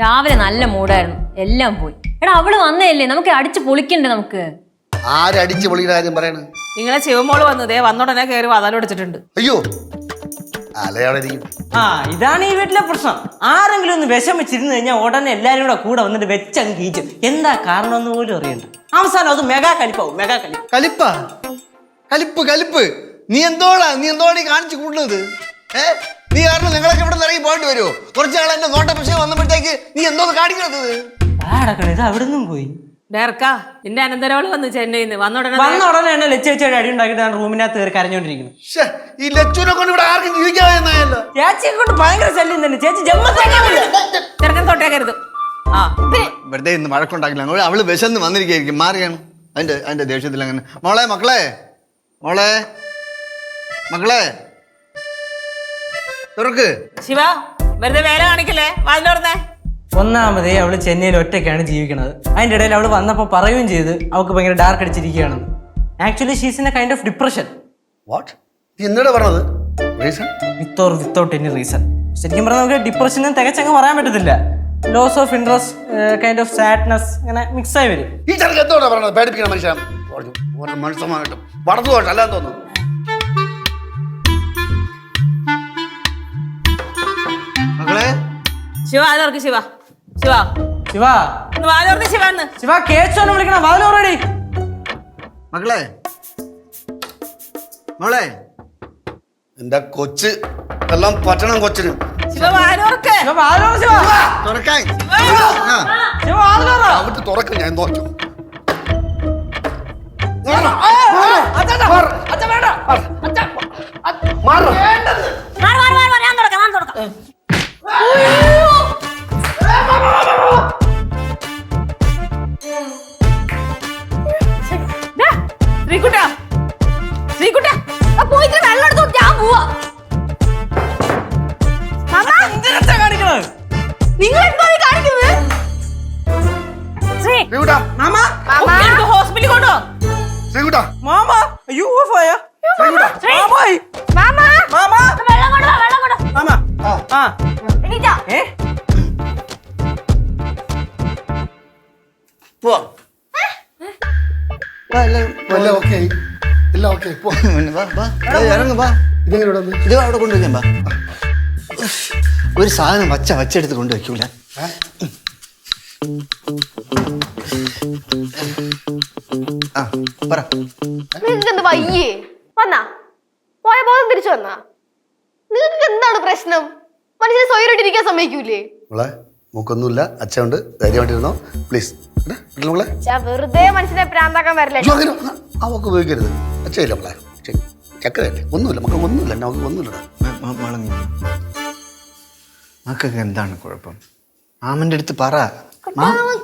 രാവിലെ നല്ല മൂടായിരുന്നു എല്ലാം പോയി. എടാ അവൾ വന്നതല്ലേ? നമുക്ക് അടിച്ച് പൊളിക്കണ്ടേ നമുക്ക്? ആരടിച്ച് പൊളിയുടെ കാര്യം പറയണ? നിങ്ങളെ ശിവമോൾ വന്നതേ വന്നോടനെ കയറി വതാലടിച്ചിട്ടുണ്ട് അയ്യോ. ആ ഇതാണ് ഈ വീട്ടിലെ പ്രശ്നം. ആരെങ്കിലും ഒന്ന് വിഷമിച്ചിരുന്ന് കഴിഞ്ഞാൽ ഉടനെ എല്ലാരും കൂടെ കൂടെ വന്നിട്ട് വെച്ചങ്ങ് കീച്ചും. എന്താ കാരണം എന്ന് പോലും അറിയണ്ട. അവസാനം അത് മെഗാ കലിപ്പാവും മെഗാ കലിപ്പ്. കലിപ്പ? കലിപ്പ് കലിപ്പ്. നീ എന്തോടാ നീ എന്തോടാ ഈ കാണിച്ചു കൂടുന്നത് ഏ? നീ കാരണം നിങ്ങളൊക്കെ ഇവിടെ ഇറങ്ങി പോയിട്ട് വരുമോ കുറച്ച് നാൾ എന്റെ നോട്ട പക്ഷേ വന്നപ്പോഴത്തേക്ക് നീ എന്തോന്ന് കാണിക്കണത്? ഇത് അവിടെ നിന്നും പോയി. ഡയർക്കാ നിന്റെ അനന്തരവൾ വന്ന് ചെന്നൈയിൽ നിന്ന് വന്നോടനെ വന്ന ഉടനെ തന്നെ ലച്ച വെച്ചൊരു അടി ഉണ്ടാക്കിട്ട് ഞാൻ റൂമിനകത്ത് കയറി കരഞ്ഞോണ്ടിരിക്കുന്നു ഈ ലച്ചുനെ കൊണ്ട് ഇവിടെ ആർക്കും ജീവിക്കാതെന്നായല്ലോ ചേച്ചിയെ കൊണ്ട് ഭയങ്കര ശല്യം തന്നെ. ചേച്ചി ചെറുക്കൻ തൊട്ടേക്കരുത്. ആ വെറുതെ ഇന്ന് വഴക്കുണ്ടാക്കില്ല. അവൾ വിശന്ന് വന്നിരിക്കും മാറിയാണ്. അതിന്റെ അതിന്റെ ദേഷ്യത്തിൽ അങ്ങനെ മോളെ മക്കളെ. മോളെ. മക്കളെ. തുറക്ക്. ശിവ വെറുതെ വേല കാണിക്കല്ലേ? വാതിലോർന്നേ ഒന്നാമതേ അവൾ ചെന്നൈയിൽ ഒറ്റയ്ക്കാണ് ജീവിക്കുന്നത് അതിന്റെ ഇടയിൽ അവൾ വന്നപ്പോൾ പറയുകയും ചെയ്ത് അവൾക്ക് ഭയങ്കര dark അടിച്ചിരിക്കുകയാണ്. Actually she's in a kind of depression what നീ എന്നോട് പറഞ്ഞത്? Reason with or without any reason ശരിക്കും പറഞ്ഞാൽ നമുക്ക് ഡിപ്രഷനും തികച്ചങ്ങ് പറയാൻ പറ്റത്തില്ല. Loss of interest kind of sadness ഇങ്ങനെ മിക്സ് ആയി വരും. ഈ ചെറുക്ക് എന്തോടാ പറഞ്ഞത്? പേടിപ്പിക്കണം മനുഷ്യൻ. മനസ്സമായിട്ടും വളർന്നു പോട്ടെ അല്ലാന്ന് തോന്നുന്നു. ശിവ അതോർക്ക് ശിവ. ശിവ. ശിവ. വാലോർക്ക് ശിവ എന്ന് ശിവ കേച്ചോന്ന് വിളിക്കണം. വാലോറടി മക്കളെ. മോളെ. എന്റെ കൊച്ച്? എല്ലാം പറ്റണം കൊച്ചിന്. ശിവ വാതിലോർക്ക് ശിവ വാതിലോറ ശിവ. തുറക്കാൻ. ശിവ വാതിലോറ അവിടെ തുറക്കും ഞാൻ നോക്കാം. അയ്യോ ഓഫായ ശ്രീകുട്ടാ മാമായി മാമ. മാമ. വെള്ളം കൊണ്ടുവാ വെള്ളം കൊണ്ടു മാമ. ആ. എണീറ്റാ. ഏ? പോവാം. എല്ലാം ഓക്കെ. ആയി എല്ലാം ഓക്കെ. പോ. ഇറങ്ങ് വാ. ഇതെങ്ങനെ ഇവിടെ വന്ന്? ഇത് അവിടെ കൊണ്ടുവയ്ക്കാൻ വാ. ഒരു സാധനം വച്ച വച്ചെടുത്ത് കൊണ്ടുവയ്ക്കൂല ആ പറ. നിങ്ങൾക്ക് എന്ത് വയ്യേ? വന്നാ? പോയ ബോധം തിരിച്ചു വന്നാ? നിങ്ങൾക്ക് എന്താണ് പ്രശ്നം? മനുഷ്യനെ സ്വയമായിട്ട് ഇരിക്കാൻ സമ്മതിക്കൂലേ? മോളെ മൂക്കൊന്നുമില്ല. അച്ഛനുണ്ട്. ധൈര്യമായിട്ടിരുന്നോ? പ്ലീസ് മോളെ. വെറുതെ മനുഷ്യനെ പ്രാന്താക്കാൻ വരില്ല? അവക്ക് ഉപയോഗിക്കരുത്. അച്ഛയില്ല മോളെ. ചക്കരല്ലേ ഒന്നുമില്ല. മക്കൾ ഒന്നുമില്ല. നമുക്ക് ഒന്നുമില്ല മക്കൾക്ക് എന്താണ് കുഴപ്പം? മാമന്റെ അടുത്ത് പറ.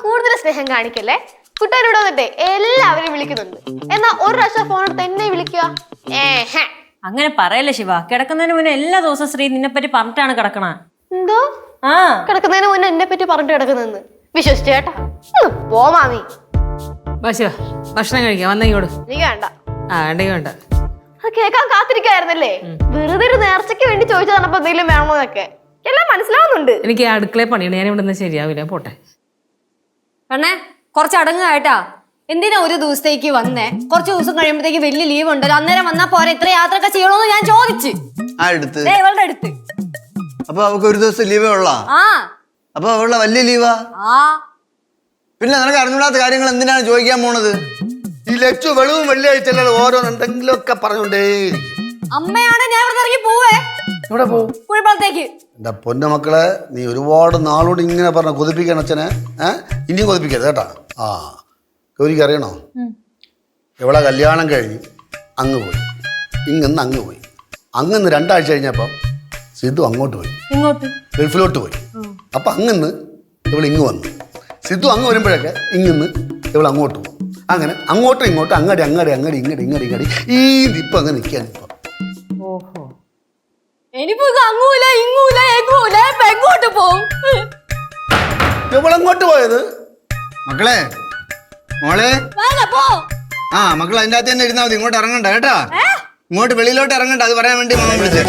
കൂടുതൽ സ്നേഹം കാണിക്കല്ലേ? കുട്ടികളോട് വന്നിട്ട് എല്ലാവരും വിളിക്കുന്നുണ്ട്. എന്നാ ഒരു പ്രാവശ്യം ഫോൺ എടുത്ത് എന്നെ വിളിക്കുക. അങ്ങനെ പറയല്ലേ ശിവ. കിടക്കുന്നതിന് മുന്നേ എല്ലാ ദിവസവും ശ്രീ നിന്നെ പറ്റി പറഞ്ഞിട്ടാണ് കിടക്കണ. എന്തോ? ആ. കിടക്കുന്നതിന് മുന്നേ എന്നെ പറ്റി പറഞ്ഞിട്ട് കിടക്കുന്നെന്ന്. വിശ്വസിച്ചു കേട്ടാ. പോ മാമി. ശിവ ഭക്ഷണം കഴിക്കാം. വന്ന ഇങ്ങോട്ട്. എനിക്ക് വേണ്ട. ആ വേണ്ടെങ്കിൽ വേണ്ട. അത് കേൾക്കാൻ കാത്തിരിക്കായിരുന്നല്ലേ വെറുതെ ഒരു നേർച്ചയ്ക്ക് വേണ്ടി ചോദിച്ചു തന്നപ്പോ എന്തെങ്കിലും വേണമെന്നൊക്കെ എല്ലാം മനസ്സിലാവുന്നുണ്ട്. എനിക്ക് അടുക്കളയിൽ പണിയാണ് ഞാൻ ഇവിടെ നിന്ന് ശരിയാവില്ല. പോട്ടെ. പെണ്ണേ കുറച്ച് അടങ്ങായിട്ടാ. എന്തിനാ ഒരു ദിവസത്തേക്ക് വന്നേ? കുറച്ച് ദിവസം കഴിയുമ്പോഴത്തേക്ക് വലിയ ലീവ് ഉണ്ടല്ലോ അന്നേരം വന്നാ പോരെ ഇത്ര യാത്രയൊക്കെ ചെയ്യണോന്ന് ഞാൻ ചോദിച്ചു. ആ എടുത്ത്. ദേ ഇവളുടെ അടുത്ത്. അപ്പൊ അവൾക്ക് ഒരു ദിവസം ലീവേ ഉള്ള? ആ. അപ്പൊ അവളുടെ വലിയ ലീവാ ആ? പിന്നെ നിനക്ക് അറിഞ്ഞൂടാത്ത കാര്യങ്ങൾ എന്തിനാണ് ചോദിക്കാൻ പോണത്? ഈ ലച്ചു വെളിവും വെള്ളിയാഴ്ച ഓരോന്ന് എന്തെങ്കിലുമൊക്കെ പറഞ്ഞോണ്ടേ അമ്മയാണ് ഞാൻ ഇവിടെ ഇറങ്ങി പോവേ. ഇവിടെ പോവും? എന്റെ പൊന്ന മക്കളെ നീ ഒരുപാട് നാളോട് ഇങ്ങനെ പറഞ്ഞ കൊതിപ്പിക്കണം അച്ഛനെ ഏ? ഇനിയും കൊതിപ്പിക്കരുത് കേട്ടാ. ആ ഗൗരിക്ക് അറിയണോ? എവിടെ കല്യാണം കഴിഞ്ഞ് അങ്ങ് പോയി. ഇങ്ങന്ന് അങ്ങ് പോയി. അങ്ങന്ന് രണ്ടാഴ്ച കഴിഞ്ഞപ്പം സിദ്ധു അങ്ങോട്ട് പോയി. ഇങ്ങോട്ട്? ഗൾഫിലോട്ട് പോയി. അപ്പം അങ്ങന്ന് ഇവൾ ഇങ്ങ് വന്നു. സിദ്ധു അങ്ങ് വരുമ്പോഴൊക്കെ ഇങ്ങന്ന് ഇവൾ അങ്ങോട്ട് പോകും അങ്ങനെ അങ്ങോട്ടും ഇങ്ങോട്ടും അങ്ങടി അങ്ങടി അങ്ങടി ഇങ്ങടി ഇങ്ങടി ഇങ്ങടി. ഈ ഇപ്പം അങ്ങ് നിൽക്കാൻ ഇപ്പം. ഇനിയിപ്പോ ഇത് അങ്ങൂല ഇങ്ങൂല എങ്ങൂല ഇപ്പൊ എങ്ങോട്ട് പോവും? ഇവളെങ്ങോട്ട് പോയത്? മക്കളെ മോളെ. ആ മക്കൾ അതിന്റെ അകത്ത് തന്നെ ഇരുന്നാൽ മതി. ഇങ്ങോട്ട് ഇറങ്ങണ്ട കേട്ടാ? ഇങ്ങോട്ട് വെളിയിലോട്ട് ഇറങ്ങണ്ട അത് പറയാൻ വേണ്ടി മാമൻ വിളിച്ചേ.